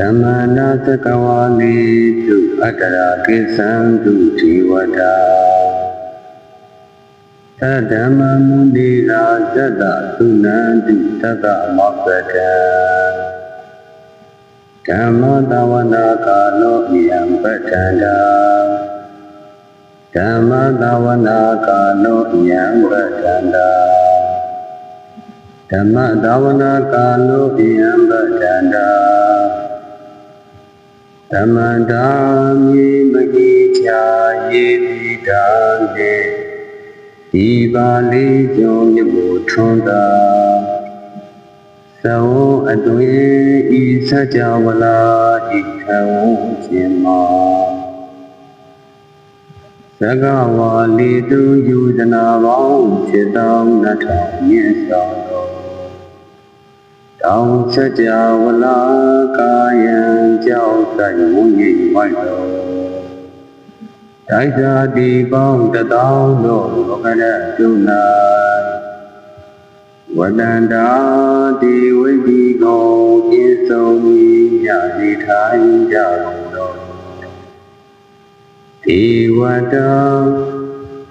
ဓမ္မနာသကဝါလိတုအတ္တရာကိသံတုဒီဝတာသဒ္ဓမ္မမုနိရာဇတသုနန္တိသက္ကမောက္ကတံဓမ္မတဝနာကာလောဣယံပဋ္ဌန္တာဓမ္မတဝနာကာလောဣယံပဋ္ဌန္တာဓမ္မတဝနာကာလောဣယံပဋ္ဌန္တာ ဓမ္မတာမိမဟိချာယေတိတာနေဒီပါလေးကျော်မြတ်ကိုထွန်းတာသဝအတွင်ဤစัจ java လာဤခံခြင်းမှာသကဝါလီသူယူဇနာပေါင်းစေတောင်းနှထောင်မြင့်ဆောင် တော်တောင်းစัจ java လာကာယံကြောက်ဆိုင်ဝိညာဉ်ဝိုက်တော်တိုက်သာဒီပေါင်းတသောတို့လောကရတုနာဝတန္တာတိဝိတိကောပြည့်စုံ၏ညစီထိုင်ကြကုန်တော်ဒေဝတာ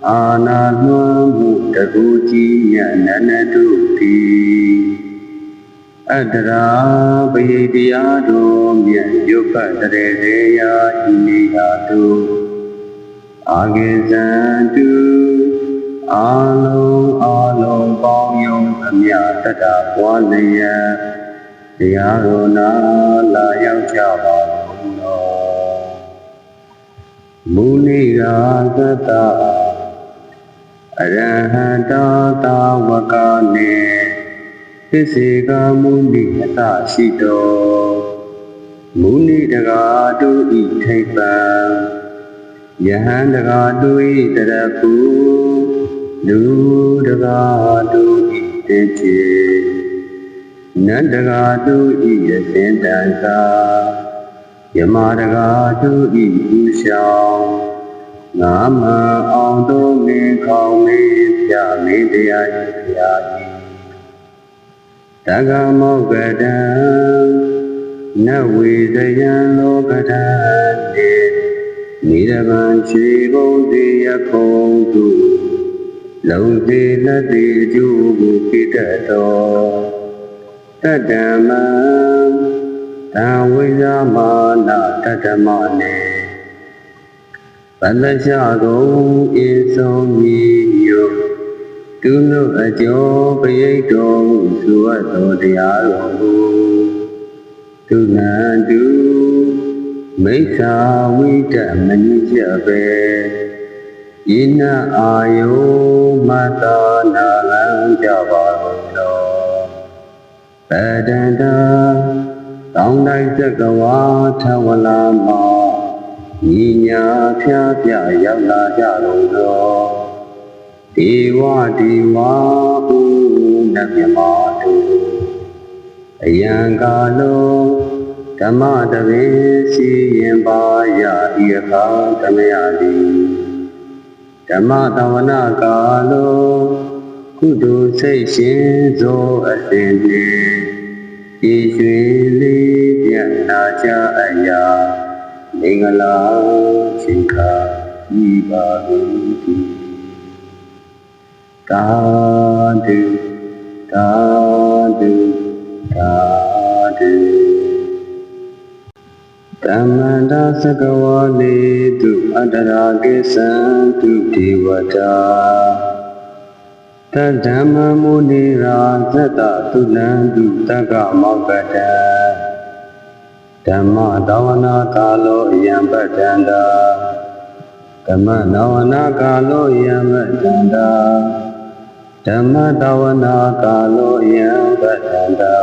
အာနာလွှမ်းမှုတကူကြီးညနနတုတိ အတ္တရာပယိတရားတို့မြတ်ယုပ္ပတရေရေယာဤနေဟာတုအာဂေဇံတုအာလုံးအာလုံးပေါင်းယုံအမြတတပွားလျက်တရားတော်နာလာရောက်ကြပါကုန်တော်မူနိရာသတ္တအရဟံတာတာဝကနေ သစ္စေကမုနိအတရှိတော်မုနိတကာတုဤထိပ္ပံယဟန်တကာတုဤတရပုလူတကာတုဤတေချေနန္တကာတုဤယစင်တန်သာယမတကာတုဤဥရှောင်းငါမအောင်တို့ငင်ခေါင်မေးပြမင်းတရားဤဖျားဤ တက္ကမောကတံနဝေဒယံလောကတံနေနိရဗံခြေကုန်တိယခုံတုလုံးစေလက်တိအကျိုးကိုပိတတ်တော်တတ္တမံတံဝိဇာမာနတတ္တမနေပလချကုန်ဤဆုံးမီယု သူတို့အကျော်ပရိတ်တော်သူအပ်တော်တရားတော်ကိုသူနန္တုမိစ္ဆာဝိတမညိကျပဲဣနအာယုမတနာလံကြပါကုန်တော်ပဒန္တာတောင်းတိုင်းသကဝါထဝလာမောညီညာဖျားပြရောက်လာကြကုန်တော် ဒေဝဒေဝဟုနတ်မြမောတုအယံကာလောဓမ္မတရေစီရင်ပါယဤအခါသမယတိဓမ္မတဝနာကာလောကုသိုလ်စိတ်ရှင်သောအစဉ်ဖြင့်ဤရွှေလေးပြတ်နာကြအရာမင်္ဂလာချိန်ခါဤပါ သည်သာဓုသာဓုသာဓုတမ္မန္တာသကဝါလေတုအတ္တရာကိသံတုဒေဝတာတဓမ္မမုနိရာဇတသုလံတုတက္ကမောက္ကတံဓမ္မတဝနာကာလောယံပတ္တန္တာဓမ္မနဝနာကာလောယံပတ္တန္တာ ဓမ္မတဝနာကာလောယံပတ္တန္တာ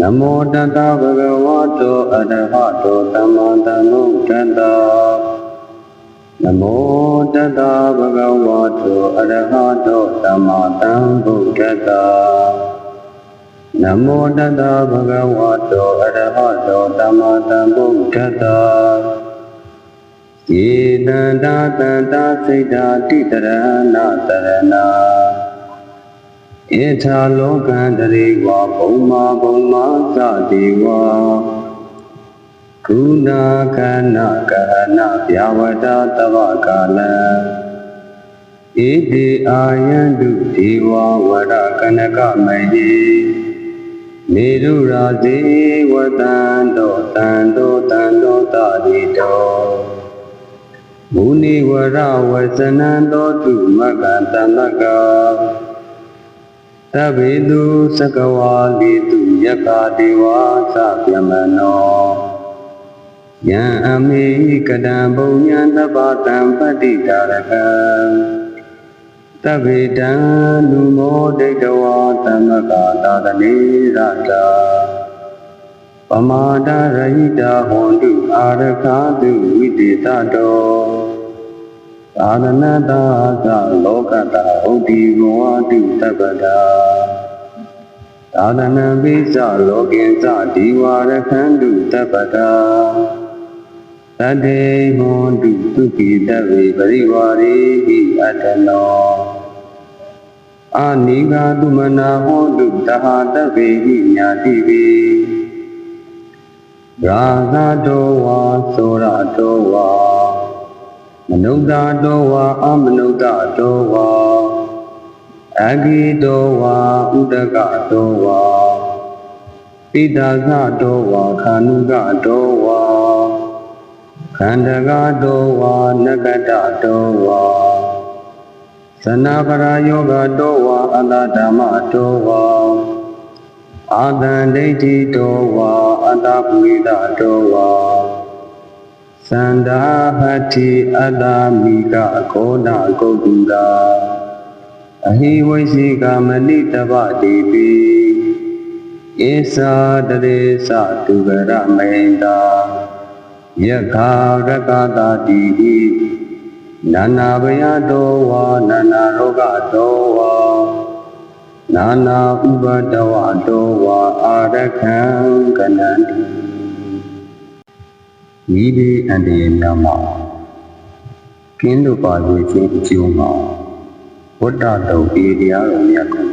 နမောတတဗုဒ္ဓဝါတောအရဟတောသမ္မာသမ္ဗုဒ္ဓတ္တနမောတတဗုဒ္ဓဝါတောအရဟတောသမ္မာသမ္ဗုဒ္ဓတ္တနမောတတဗုဒ္ဓဝါတောအရဟတောသမ္မာသမ္ဗုဒ္ဓတ္တယေတန္တာတန္တာစိတ်ဓာတိတရဏတရဏဧထာလောကံတရေဝဘုံမာဘုံမာသတိဝါကုဏကဏကဟနဗျာဝတတဝကာလံဣတိအာယန္တုဒေဝဝရကနကမယေနေရုရာဇေဝတံတောတံတောတံတောတတိတော မုနိဝရဝဇနံတောတုမကံတမကသဗ္ဗေတုသကဝါလိတုယက္ခဒေဝသဗြဟ္မနောယံအမေကတံဘုံညာတပ္ပတံပတ္တိတာရကံသဗ္ဗေတံလူမောဒိဋ္ဌဝါသမကသာတနေရတာပမာဒရဟိတာဟွန်တုအာရခာတုဝိတေတတော သာသနတာသလောကတာဟုတ်ဒီဘောတုသဗ္ဗတာသာသနပိစလောကိသဒီဝရခန္တုသဗ္ဗတာတတေဟွန်တုသုခိတဝေပရိဝါရေဟိအတ္တနောအာနိဂာတုမနာဟောတုတဟာတဗေဟိညာတိဝေရာဂတောဝါသောရတောဝါ မနုဿတောဝါအမနုဿတောဝါအဂိတောဝါဥဒကတောဝါပိတာသတောဝါခာနုကတောဝါခန္ဓကတောဝါနကတတောဝါသနာပရာယောဂတောဝါအတ္တဓမ္မတောဝါအာသံဒိဋ္ဌိတောဝါအတ္တပုရိသတောဝါ သန္တာဟတိအတ္တမိကကောဏဂုတ်တုရာအဟိဝိရှိကမဏိတပတိပိဧသာတရေသတုကရမိန္တာယက္ခာရကတာတိဟိနာနာဘယတောဝါနာနာရောဂတောဝါနာနာဥပတဝတောဝါအာရခံကနန္တိ ဤဒီအန္တရာယ်များမှာကင်းလို့ပါစေခြင်းအကျိုးမှာဝတ္တတုံဤတရားတော်မြတ်ကို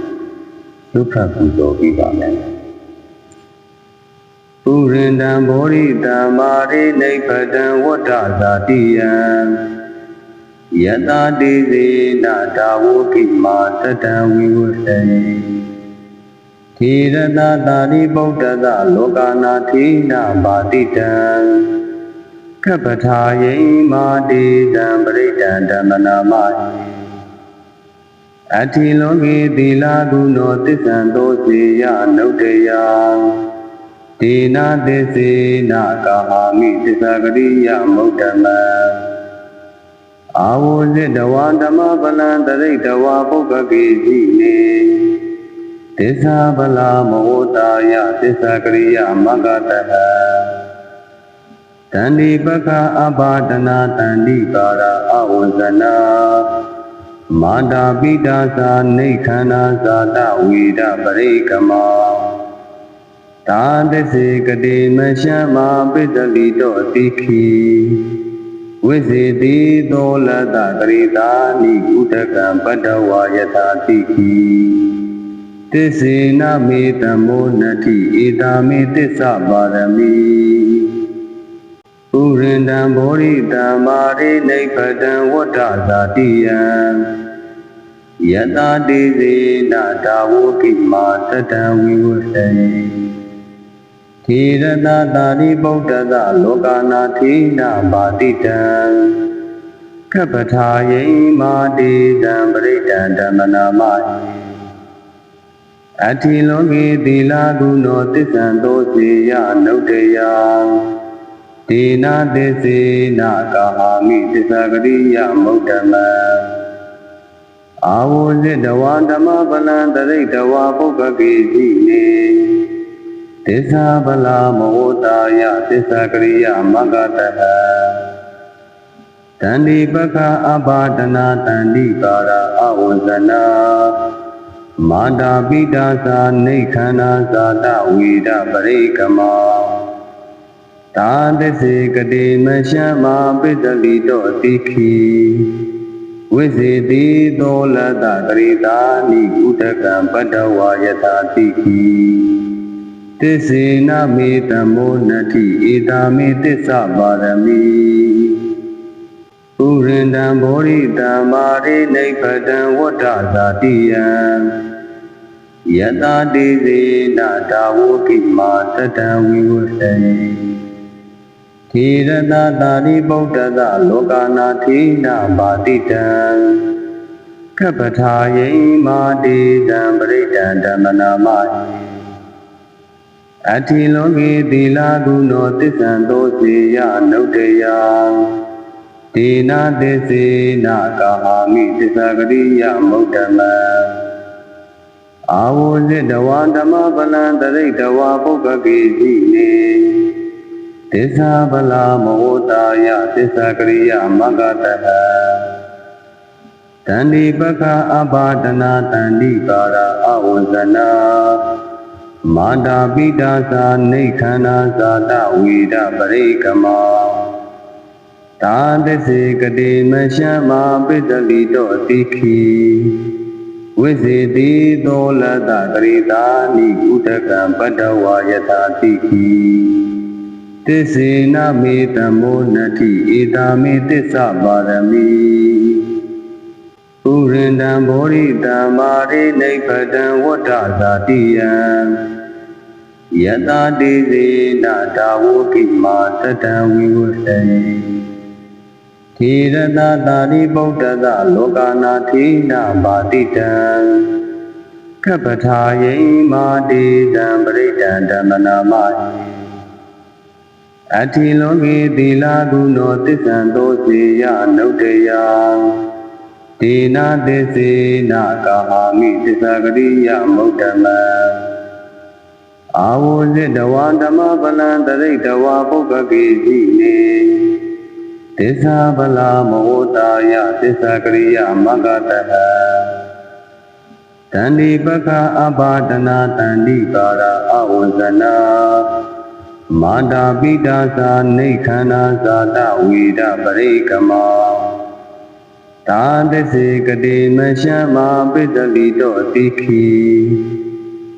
ဒုက္ခပူဇော်ပြီးပါမယ်ပုရိန္ဒံဘောရိတံမာရိနိဗ္ဗတံဝတ္တဇာတိယံယတာတိစေနာတာဝကိမာတတံဝိဝတ္တေธีရတတာရိဗုဒ္ဓသလောကနာထိနာပါတိတံ ကပ္ပထာယိမာတိတံပရိဒံဓမ္မနာမဟိအတ္တိလောကေသီလာကုနောသစ္ဆံသောစေယနုတ္တယဒေနာသစ္စေနာကာဟာမိသစ္စာကရိယမုဒ္ဓမံအာဝဇိတဝါဓမ္မပလံတရိတဝါပုဂ္ဂကေစီနေသစ္စာပလာမဝတာယသစ္စာကရိယမဂ္ဂတဟ တန္တိပက္ခအဘာဒနာတန္တိကာရအဝဇနာမာတာပိတာသာနေခန္ဓာသာတဝိဒပရိကမာသာသစေကတိမရှမ်းမာပိတလိတောတိခိဝိစေတိသောလတဂရိတာနိဥဒကံပတ္တဝါယတာတိခိသစ္စေနမေတမောနတိဧတာမေသစ္စာပါရမီ ဥရိန္ဒံဘောရိတံမာရိနိဗ္ဗတံဝတ္တဇာတိယံယတာတိစေနာတာဝကိမာတတံဝိဝတ္တေธีရတတာရိဗုဒ္ဓသလောကနာထိနာပါတိတံကပ္ပထာယိမာတိတံပရိဒံဓမ္မနာမဟိအတ္တိလောကေသီလာကုနောသစ္ဆံသောစေယနုတ္တယ ဒေနာသစ္စေနာကာဟာမိသစ္စာကရိယမုဒ္ဓမံအာဝဇိတဝါဓမ္မပလံတရိတဝါပုဂ္ဂကေစီနေသစ္စာပလာမဝတာယသစ္စာကရိယမဂ္ဂတဟတန္တိပက္ခအဘာဒနာတန္တိကာရအဝဇနာမာတာပိတာသာနေခန္ဓာသာတဝိဒပရိကမာ သာသစေကတိမရှမ်းမာပိတလိတောတိခိဝဝိစေတိသောလတတရိတာနိကုတကံပတ္တဝါယတာတိခိသစ္စေနမေတမောနတိဧတာမေသစ္စာပါရမီဥရိန္ဒံဘောရိတံမာရိနိဗ္ဗတံဝတ္တဇာတိယံယတာတိစေနတာဝကိမာတတံဝိဝတ္တေ ထေရတတာရိဗုဒ္ဓသလောကနာထိနာပါတိတံကပ္ပထာယိမာတိတံပရိဒံဓမ္မနာမဟိအတ္တိလောကေသီလာကုဏောသစ္ဆံသောစေယနုတ္တယဒေနာသစ္စေနာကာမိသစ္စာဂရိယမုဒ္ဓမံအာဝဇိတဝါဓမ္မပလံတရိတဝါပုဂ္ဂကေစီနေ သစ္စာပလာမဟောတာယသစ္စာကရိယာမဂ္ဂတဟတန္တိပက္ခအဘာဒနာတန္တိကာရအဝဇနာမာတာပိတာသာနေခန္ဓာသာတဝိဒပရိကမောသာသစေကတိမရှမ်းမာပိတလိတောတိခိဝိစေတိသောလတတရိတာနိကုတကံပတ္တဝါယတာတိခိ သစ္စေနမေတမောနတိဧတာမေသစ္စာပါရမီဥရိန္ဒံဘောရိတံမာရိနိဗ္ဗတံဝတ္တဇာတိယံယတာတိစေနတာဝကိမာတတံဝိဝတ္တေထေရတတာရိဗုဒ္ဓသလောကနာထိနာပါတိတံကပ္ပထာယိမာတိတံပရိဒံဓမ္မနာမဟိ အတ္တိလောကေသီလာကုဏောသစ္ဆံသောစေယနုတ္တယဒေနာသစ္စေနာကာမိသစ္စာဂရိယမုဒ္ဓမံအာဝဇိတဝါဓမ္မပလံတရိတဝါပုဂ္ဂကေစီနေသစ္စာပလာမဟောတာယသစ္စာကရိယာမဂ္ဂတဟတန္တိပက္ခအဘာဒနာတန္တိကာရအဝဇနာ မာတာပိတာသာနေခန္ဓာသာတဝိဒပရိကမောသာသစေကတိမရှမ်းမာပိတလိတောတိခိ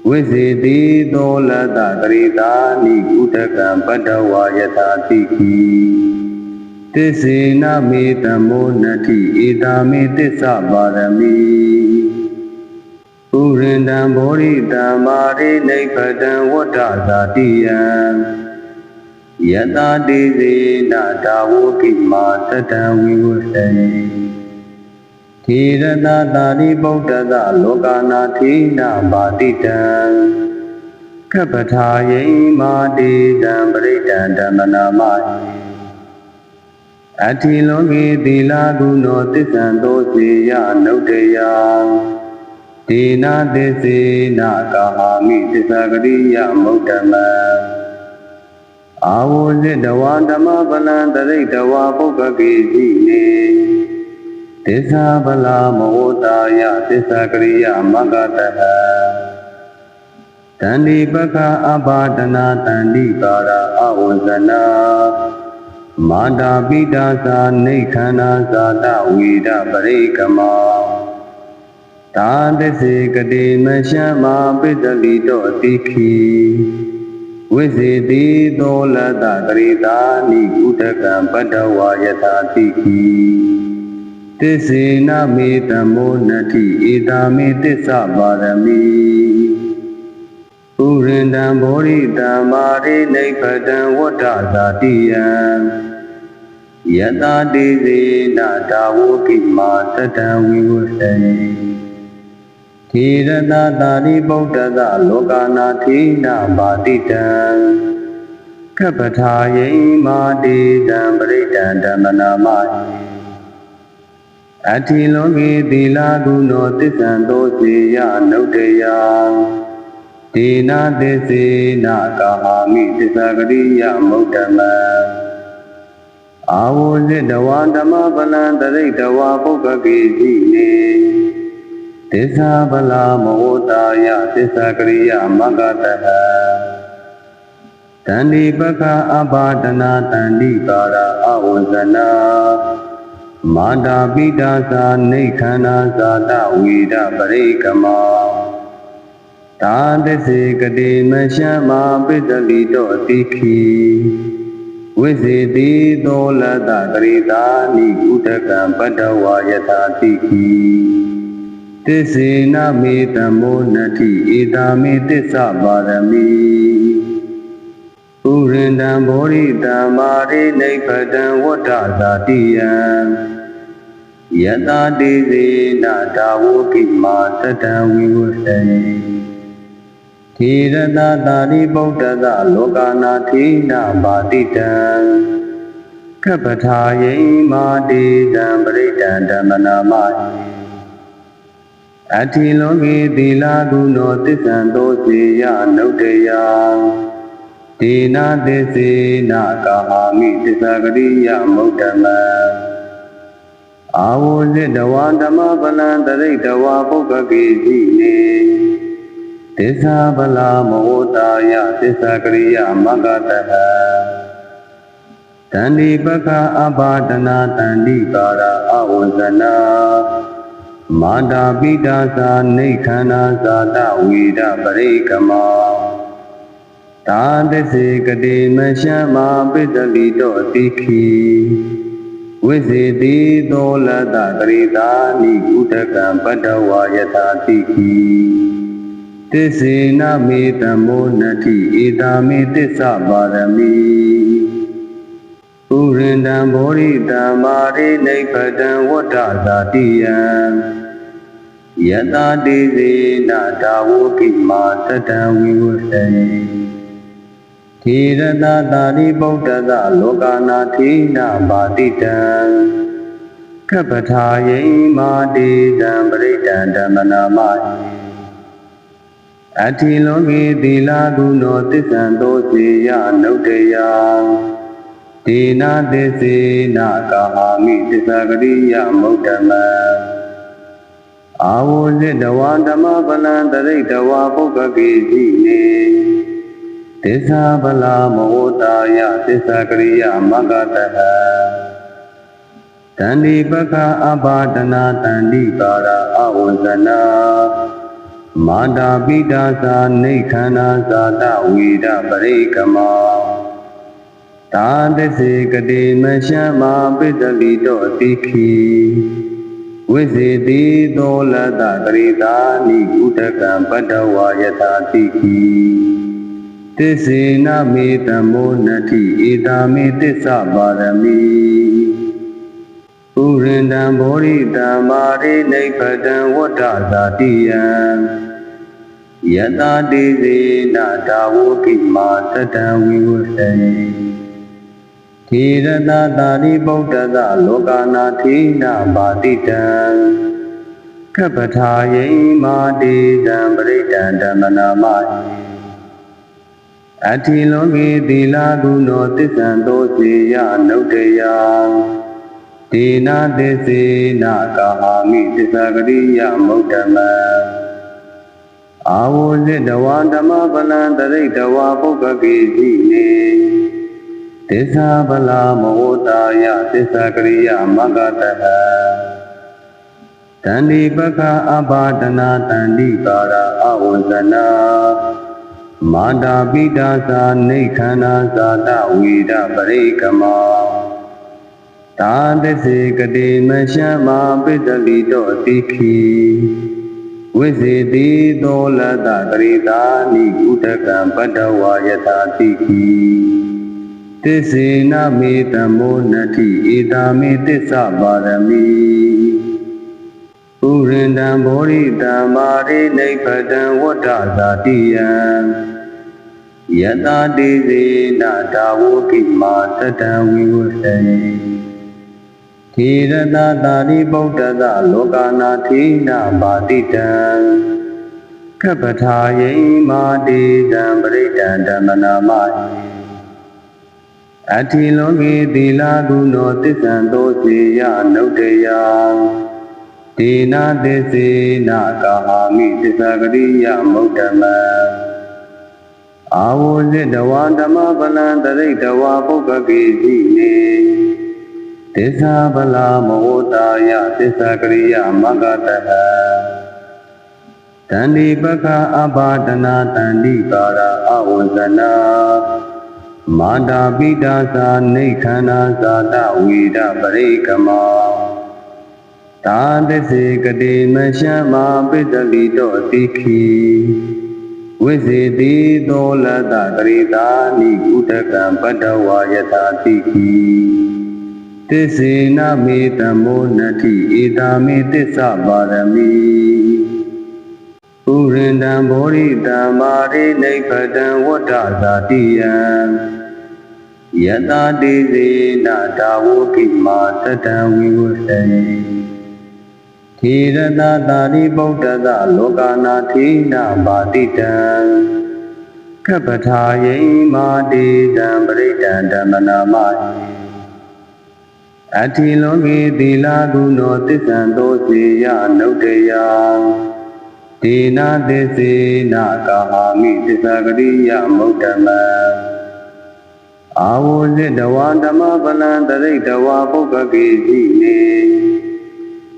ဝိစေတိသောလတတရိတာနိကုတကံပတ္တဝါယတာတိခိသစ္စေနမေတမောနတိဧတာမေသစ္စာပါရမီဥရိန္ဒံဘောရိတံမာရိနိဗ္ဗတံဝတ္တဇာတိယံ ယတာတိစေနတာဝကိမာတတံဝိဝတ္တေထေရတတာရိဗုဒ္ဓသလောကနာထိနာပါတိတံကပ္ပထာယိမာတိတံပရိဒံဓမ္မနာမဟိအတ္တိလောကေသီလာကုဏောသစ္ဆံသောစေယနုတ္တယဒေနာသစ္စေနာကာမိသစ္စာဂရိယမုဒ္ဓမံ အာဝဇိတဝါဓမ္မပလံတရိတဝါပုဂ္ဂကေစီနေသစ္စာပလာမဟောတာယသစ္စာကရိယာမဂ္ဂတဟတန္တိပက္ခအဘာဒနာတန္တိကာရအဝဇနာမာတာပိတာသာနေခန္ဓာသာတဝိဒပရိကမောသာသစေကတိမရှမ်းမာပိတလိတောတိခိ ဝိစေတိသောလတတရိတာနိကုတကံပတ္တဝါယတာတိခိသစ္စေနမေတမောနတိဧတာမေသစ္စာပါရမီဥရိန္ဒံဘောရိတံမာရိနိဗ္ဗတံဝတ္တဇာတိယံယတာတိစေနတာဝကိမာတတံဝိဝတ္တေထေရတတာရိဗုဒ္ဓသလောကနာထိနာပါတိတံကပ္ပထာယိမာတိတံပရိဒံဓမ္မနာမဟိအတ္တိလောကေသီလာကုဏောသစ္ဆံသောစေယနုတ္တယဒေနာသစ္စေနာကာမိသစ္စာဂရိယမုဒ္ဓမံအာဝဇိတဝါဓမ္မပလံတရိတဝါပုဂ္ဂကေစီနေ သစ္စာပလာမဝတာယသစ္စာကရိယာမဂ္ဂတဟတန္တိပက္ခအဘာဒနာတန္တိကာရအဝဇနာမာတာပိတာသာနေခန္ဓာသာတဝိဒပရိကမောသာသစ္စေကတိမရှမ်းမာပိတလိတောတိခိဝိစေတိသောလတဂရိတာနိကုတကံပတ္တဝါယထာတိခိ သစ္စေနမေတမောနတိဧတာမေသစ္စာပါရမီဥရိန္တံဘောရိတံမာရိနိဗ္ဗတံဝတ္တဇာတိယံယတာတိစေနတာဝကိမာတတံဝိဝတ္တေธีရတတာရိဗုဒ္ဓသလောကနာထိနာပါတိတံကပ္ပထာယိမာတိတံပရိတံဓမ္မနာမ အတ္တိလောကေသီလာကုနောသစ္ဆံသောစေယနုတ္တယဒေနာသစ္စေနာကာမိသစ္စာကရိယမုဒ္ဓမံအာဝုဇိတဝါဓမ္မပလံတရိတဝါပုဂ္ဂကေစီနေသစ္စာပလာမောတာယသစ္စာကရိယမဂ္ဂတဟတန္တိပက္ခအဘာဒနာတန္တိကာရအဝဇနာ မာတာပိတာသာနေခန္ဓာသာတဝိဒပရိကမောသာသစေကတိမရှမ်းမာပိတလိတောတိခိဝိစေတိသောလတဂရိတာနိကုတကံပတ္တဝါယထာတိခိသစ္စေနမေတမောနတိဧတာမေသစ္စာပါရမီ ဥရိန္တံဘောရိတံမာရိနိဗ္ဗတံဝတ္တဇာတိယံယတာတိစေနတာဝကိမာတတံဝိဝတ္တေธีရတတာရိဗုဒ္ဓသလောကနာထိနာပါတိတံကပ္ပထာယိမာတိတံပရိတံဓမ္မနာမအတ္တိလောကေသီလာကုနောသစ္ဆံသောစေယနုတ္တယ ဒေနာသစ္စေနာကာမိသစ္စာကရိယမုဒ္ဓမံအာဝဇိတဝါဓမ္မပလံတရိတဝါပုဂ္ဂကေစီနေသစ္စာပလာမောတာယသစ္စာကရိယမဂ္ဂတဟတန္တိပက္ခအဘာဒနာတန္တိကာရအဝဇနာမာတာပိတာသာနေခန္ဓာသာတဝိဒပရိကမော သာသစေကတိမရှမ်းမာပိတလိတောတိခိဝိစေတိသောလတဂရိတာနိကုတကံပတ္တဝါယထာတိခိသစ္စေနမေတမောနတိဧတာမေသစ္စာပါရမီဥရိန္တံဘောရိတံမာရိနိဗ္ဗတံဝတ္တဇာတိယံယတာတိစေနတာဝကိမာတတံဝိဝတ္တေธีရတတာရိဗုဒ္ဓသလောကနာထိနာပါတိတံကပ္ပထာယိမာတိတံပရိတံဓမ္မနာမအတ္တိလောကေသီလာကုနောသစ္ဆံသောစေယနုတ္တယဒေနာသစ္စေနာကာမိသစ္စာကရိယမုဒ္ဓမံအာဝုဇိတဝါဓမ္မပလံတရိတဝါပုဂ္ဂကေစီနေ သစ္စာပလာမောတာယသစ္စာကရိယမဂ္ဂတဟတန္တိပက္ခအဘာဒနာတန္တိကာရအဝဇနာမာတာပိတာသာနေခန္ဓာသာတဝိဒပရိကမောသာသစေကတိမရှမ်းမာပိတလိတောတိခိဝိစေတိသောလတဂရိတာနိကုတကံပတ္တဝါယထာတိခိ သစ္စေနမေတမောနတိဧတာမေသစ္စာပါရမီဥရိန္တံဘောရိတံမာရိနိဗ္ဗတံဝတ္တဇာတိယံယတာတိစေနတာဝကိမာတတံဝိဝတ္တေธีရတတာရိဗုဒ္ဓသလောကနာထိနာပါတိတံကပ္ပထာယိမာတိတံပရိတံဓမ္မနာမ အတ္တိလောကေသီလာကုနောသစ္ဆံသောစေယနုတ္တယဒေနာသစ္စေနာကာမိသစ္စာကရိယမုဒ္ဓမံအာဝုဇိတဝါဓမ္မပလံတရိတဝါပုဂ္ဂကေစီနေသသစ္စာဗလာမောတာယသစ္စာကရိယာမဂ္ဂတဟတန္တိပက္ခအဘာဒနာတန္တိကာရအဝဇနာ မာတာပိတာသာနေခန္ဓာဇာတဝိဒပရိကမောတာသစ္စေကတိမရှမပိတလိတောတိခိဝိစေတိသောလတတရိတာနိဥဒကံပတ္တဝါယထာတိခိသစ္စေနမေတမောနတိဧတာမေသစ္စာပါရမီ ဥရိန္ဒံဘောရိတံမာရိနိဗ္ဗတံဝတ္တဇာတိယံယတာတိစေနတာဝကိမာတတံဝိဝတ္တေထေရတတာရိဗုဒ္ဓသလောကနာထိနာပါတိတံကပ္ပထာယိမာတိတံပရိဒံဓမ္မနာမဟိအတ္တိလောကေသီလာကုနောသစ္ဆံသောစေယနုတ္တယ ဒေနာသစ္စေနာကာဟာမိသစ္စာကရိယမုဒ္ဓမံအာဝုဇိတဝါဓမ္မပလံတရိတဝါပုဂ္ဂကေစီနေ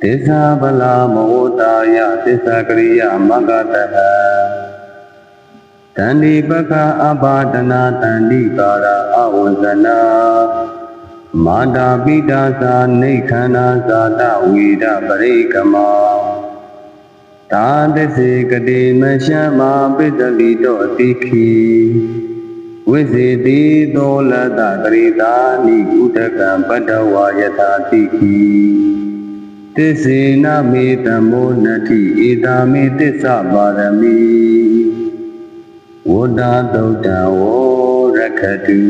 သစ္စာဗလာမဝတာယသစ္စာကရိယာမဂ္ဂတဟတန္တိပက္ခအဘာဒနာတန္တိကာရအဝဇနာမာတာပိတာသာနေခန္ဓာဇာတဝိဒပရိကမော တာသစ္စေကတိမရှမပိတလိတောတိခိဝိစေတိသောလတတရိတာနိဥဒကံပတ္တဝါယထာတိခိသစ္စေနမေတမောနတိဧတာမေသစ္စာပါရမီဝဒ္ဓသုတ္တဝရခတု